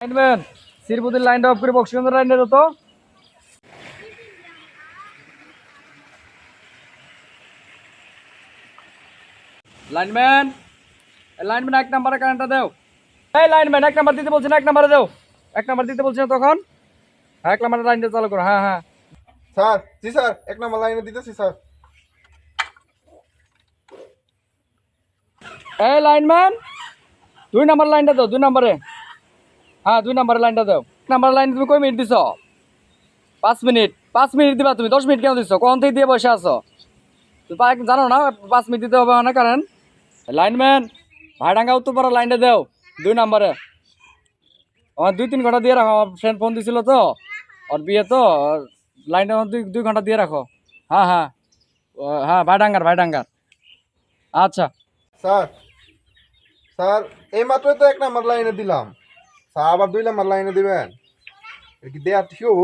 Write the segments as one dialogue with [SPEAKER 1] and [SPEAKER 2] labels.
[SPEAKER 1] Lineman শ্রীপতির লাইনটা of করে বক্সিগঞ্জের লাইনটা যত। লাইনম্যান লাইনম্যান এক নাম্বারে কারেন্টটা দেও। এই লাইনম্যান এক নাম্বার দিতে বলছি না এক নাম্বারে দেও। এক নাম্বার দিতে বলছি না তখন। হ্যাঁ এক নাম্বারে লাইনটা চালু করো হ্যাঁ হ্যাঁ।
[SPEAKER 2] স্যার জি স্যার এক নম্বর লাইনে দিতেছি স্যার।
[SPEAKER 1] এই লাইনম্যান দুই নাম্বার লাইনটা দাও দুই নাম্বারে হ্যাঁ দুই নাম্বারের লাইনটা দাও। নাম্বার লাইন তুমি কয় মিনিট দিছ? পাঁচ মিনিট পাঁচ মিনিট দিবা তুমি, দশ মিনিট কেন দিচ্ছ কোন থেকে দিয়ে বসে আছো? তুমি জানো না, পাঁচ মিনিট দিতে হবে না, কারণ লাইনম্যান ভাইডাঙ্গা উত্তর পাড়া লাইনটা দাও, দুই নাম্বারে। আমার দুই তিন ঘণ্টা দিয়ে রাখো, আমার ফ্রেন্ড ফোন দিছিল তো, ওর বিয়ে তো লাইনটা দুই দুই ঘণ্টা দিয়ে রাখো। হ্যাঁ হ্যাঁ। হ্যাঁ ভাইডাঙ্গার ভাইডাঙ্গার। আচ্ছা।
[SPEAKER 2] স্যার স্যার এই মাত্রই তো এক নাম্বার লাইনে দিলাম। স্যার আবার দুই নম্বর লাইনে দিবেন। কি দেয়া ঠিক হব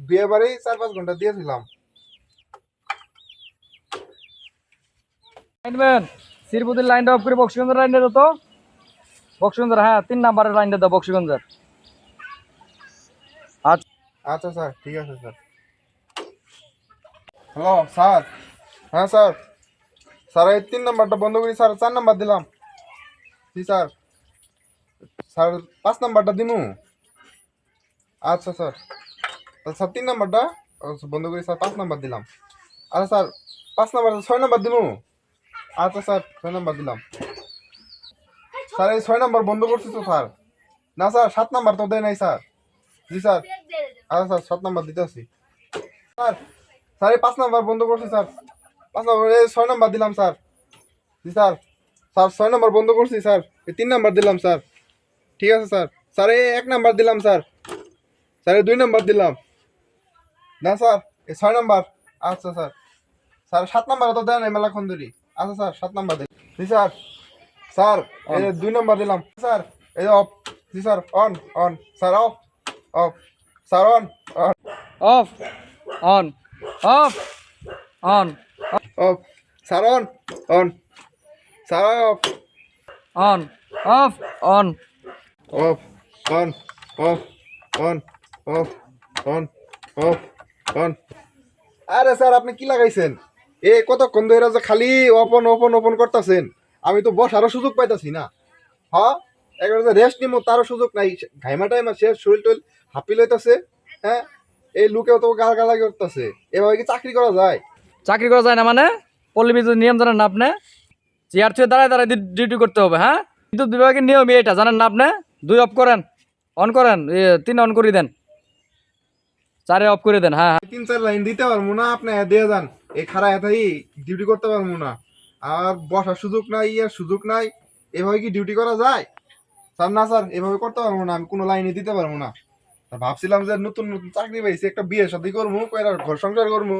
[SPEAKER 2] বিয়ে বাড়ি চার পাঁচ ঘণ্টা দিয়েছিলাম।
[SPEAKER 1] লাইনম্যান শ্রীপতির লাইনটা অফ করে বক্সিগঞ্জের লাইনটা যত বক্সিগঞ্জের হ্যাঁ তিন নাম্বারের লাইনটা দাও বক্সিগঞ্জের। আচ্ছা।
[SPEAKER 2] আচ্ছা স্যার ঠিক আছে স্যার। Hello sir. হ্যাঁ স্যার। স্যার এই তিন নাম্বারটা বন্ধ করি স্যার চার নাম্বার দিলাম। জি স্যার। স্যার পাঁচ নাম্বারটা দিমু? আচ্ছা স্যার। স্যার তিন নাম্বারটা? আচ্ছা, বন্ধ করি স্যার পাঁচ নাম্বার দিলাম। আচ্ছা স্যার পাঁচ নাম্বার ছয় নাম্বার দিমু? আচ্ছা স্যার ছয় নাম্বার দিলাম। স্যার এই ছয় নাম্বার বন্ধ করছি তো স্যার। না স্যার সাত নাম্বার তো দেয় নাই স্যার। জি স্যার। আচ্ছা স্যার সাত নাম্বার দিতে আসি। স্যার স্যার এই পাঁচ নাম্বার বন্ধ করছি স্যার। পাঁচ নাম্বার এই ছয় নাম্বার দিলাম স্যার। জি স্যার। স্যার ছয় নাম্বার বন্ধ করছি স্যার। এই তিন নাম্বার দিলাম স্যার। ঠিক আছে স্যার। স্যার এই এক নাম্বার দিলাম স্যার। স্যার এই দুই নাম্বার দিলাম। না স্যার এই ছয় নাম্বার। আচ্ছা স্যার। স্যার সাত নাম্বার তো দেন মেলাক্ষণ ধরি আচ্ছা স্যার সাত নাম্বার দিন জি স্যার। স্যার এই দুই নাম্বার দিলাম। স্যার এই off. G sir on on. Sir off off. Sir on on.
[SPEAKER 1] Off on off on.
[SPEAKER 2] Off. Sir on on. Sir off.
[SPEAKER 1] On off on.
[SPEAKER 2] Off on off on off on off on আরে sir আপনি কি লাগাইছেন? এ কতক্ষণ ধরে যে খালি open open open করতেছেন? আমি তো বসারও সুযোগ পাইতাছি না। হ্যাঁ একবার যে রেস্ট নিমো তারও সুযোগ নাই। ঘাইমা টাইমা শেষ শরীর টইল হাঁপি লইতাছে হ্যাঁ? এই লোকেও তো গাল গালাগি করতেছে। এভাবে কি চাকরি করা যায়?
[SPEAKER 1] চাকরি করা যায় না মানে? পল্লী বিদ্যুৎ নিয়ম জানেন না আপনি? চেয়ার থেকে দাঁড়ায় দাঁড়ায় ডিউটি করতে হবে হ্যাঁ? বিদ্যুৎ বিভাগের নিয়ম এটা জানেন না আপনি? দুই অফ করেন, অন করেন তিন অন করে দেন। চারে অফ করে দেন হ্যাঁ হ্যাঁ।
[SPEAKER 2] তিন, চার লাইন দিতে পারব না, আপনি দিয়ে যান। এই খারা এতাই ডিউটি করতে পারব না। আর বসার সুযোগ নাই, ইয়ার সুযোগ নাই। এভাবে কি ডিউটি করা যায়? স্যার, না, স্যার, এভাবে করতে পারব না, আমি কোনো লাইনে দিতে পারব না। ভাবছিলাম যে নতুন নতুন চাকরি পাইছি, একটা বিয়ে শাদি করব কয়টা ঘর সংসার করব।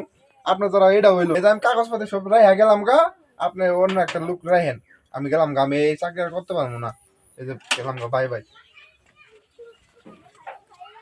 [SPEAKER 2] আপনার যারা এটা হইল। যে আমি কাগজপাতি সব রাইহা গেলাম গা, আপনি অন্য একটা লোক রাখেন আমি গেলাম গা, আমি এই চাকরি আর করতে পারব না। এই যে গেলাম বাই বাই